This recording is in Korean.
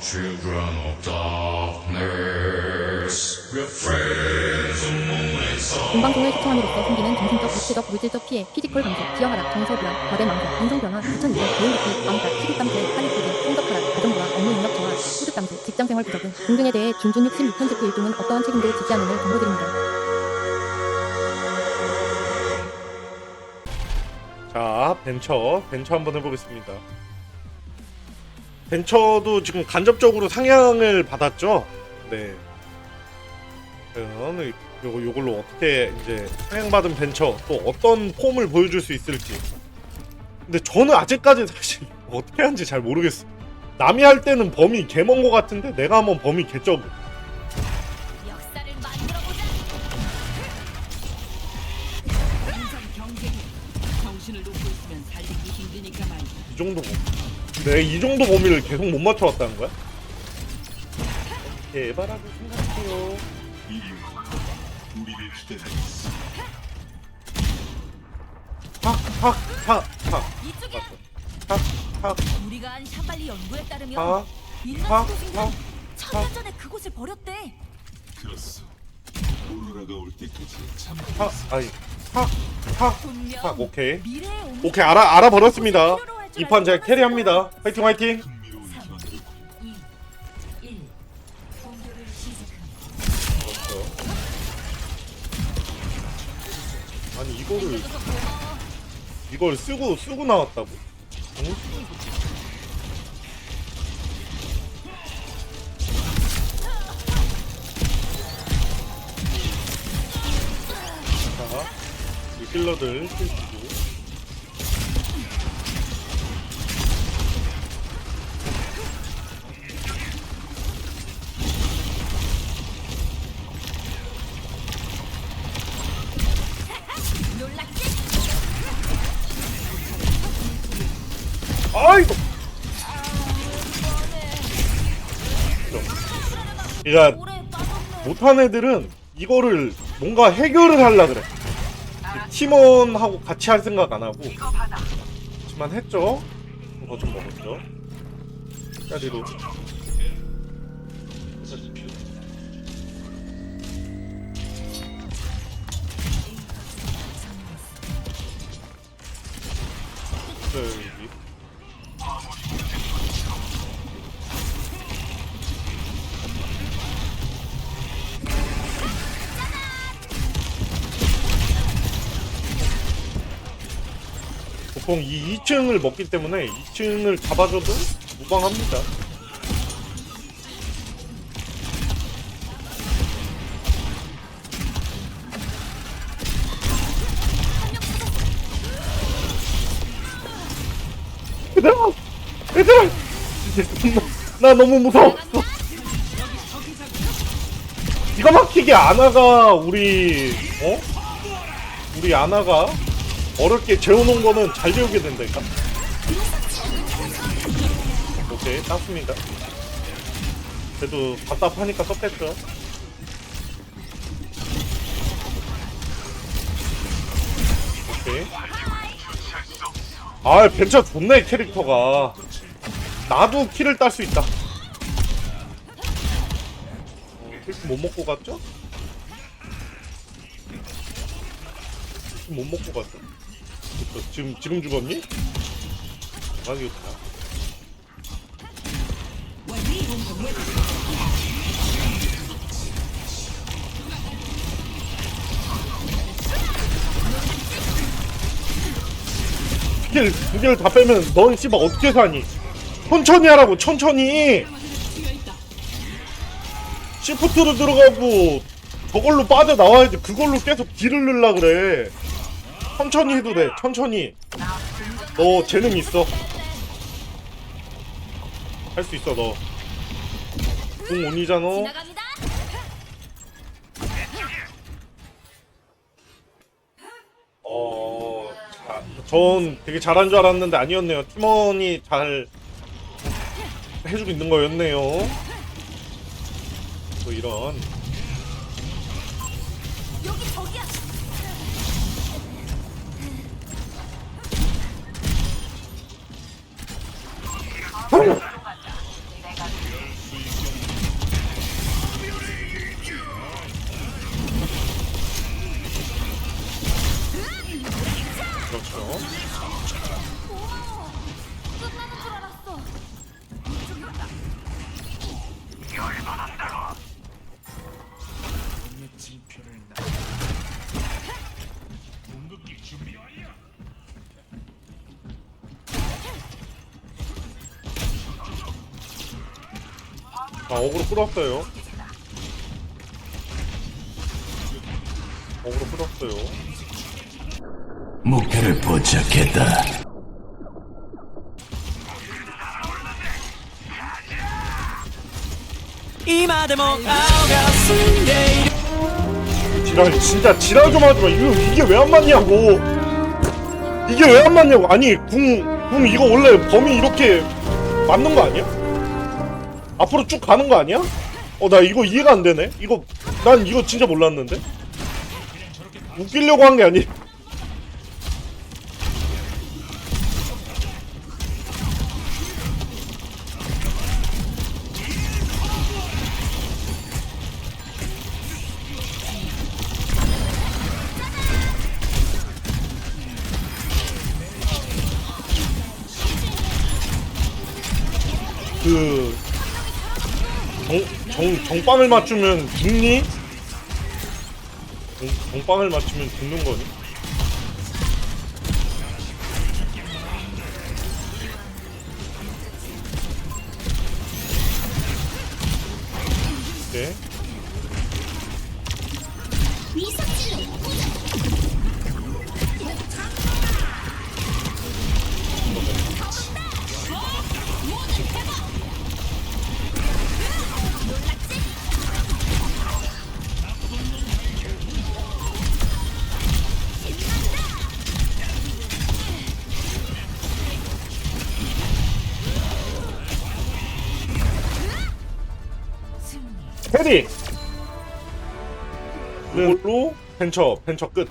children of darkness. We're friends of moon and sun. 본방송을 시청함으로써 생기는 정신적, 육체적, 물질적 피해, 피지컬 감소, 기어하락, 정서 불안, 거대 망성, 인성 변화, 부천이동, 개인 기피, 암사, 시급 감소, 하늘 부진, 성적 하락, 가정 불안, 업무 능력 저하, 소득 감소, 직장 생활 부적응 등등에 대해 준준 66편 직후 일종은 어떠한 책임도 지지 않음을 경고드립니다. 자, 벤처. 벤처 한번 해보겠습니다. 벤처도 지금 간접적으로 상향을 받았죠? 네. 과연 요거, 요걸로 어떻게 이제 상향받은 벤처 또 어떤 폼을 보여줄 수 있을지. 근데 저는 아직까지 사실 어떻게 하는지 잘 모르겠어. 남이 할 때는 범위 개먼 거 같은데 내가 한번 범위 말이야. 이 정도 범위. 내가 이 정도 범위를 계속 못 맞춰왔다는 거야? 개발하고 생각해요. 우리를 기다리겠어. 팍, 팍, 팍, 팍, 이쪽이야. 팍, 팍, 우리가 한 샤발리 연구에 따르면 팍, 팍, 인간 팍, 수도승들은 천년 전에 그곳을 버렸대. 들었어. 오로라가 올 때까지 참. 팍, 아니, 팍, 팍, 분명 팍, 오케이. 미래의 옹 오케이, 알아, 알아버렸습니다. 이판 제가 캐리합니다. 화이팅, 화이팅. 흥미로운 견해를 2, 1. 공격을 시작합니다. 아니, 이거를. 이걸 쓰고, 쓰고 나왔다고? 응? 자, 이 킬러들 킬주고. 아이고! 그러니까. 못한 애들은 이거를 뭔가 해결을 하려 그래. 팀원하고 같이 할 생각 안 하고. 그렇지만 했죠. 더 좀 먹었죠. 까리로. 네, 보통 이 2층을 먹기 때문에 2층을 잡아줘도 무방합니다. 얘들아! 나 너무 무서워. 이거 막히게 아나가 우리 어? 우리 아나가 어렵게 재워놓은 거는 잘 재우게 된다니까. 오케이 땄습니다. 그래도 답답하니까 썼겠죠. 오케이. 아 벤처 좋네 캐릭터가. 나도 키를 딸 수 있다. 어, 킬못 먹고 갔죠? 킬못 먹고 갔죠? 그쵸, 지금 지금 죽었니? 대박이었다. 스킬 두 개를 다 빼면 넌 씨발 어떻게 사니? 천천히 하라고 천천히. 시프트로 들어가고 저걸로 빠져 나와야지 그걸로 계속 딜을 넣으려 그래. 천천히 해도 돼 천천히. 너 재능 있어. 할 수 있어 너. 궁 온이잖아. 어, 자, 전 되게 잘한 줄 알았는데 아니었네요. 팀원이 잘 해주고 있는 거였네요. 또 이런. 여기 저기야. Oh! 자 어그로 끌었어요. 어그로 끌었어요. 목표를 포착했다. 지랄 진짜 지랄 좀 하지마. 이거 이게 왜 안 맞냐고. 이게 왜 안 맞냐고. 아니 궁, 궁 이거 원래 범위 이렇게 맞는 거 아니야? 앞으로 쭉 가는 거 아니야? 어 나 이거 이해가 안 되네 이거 난 이거 진짜 몰랐는데 웃기려고 한 게 아니 그 정, 정, 정빵을 맞추면 죽니? 정, 정빵을 맞추면 죽는 거니? 네. 캐리! 이걸로 펜처, 펜처 끝.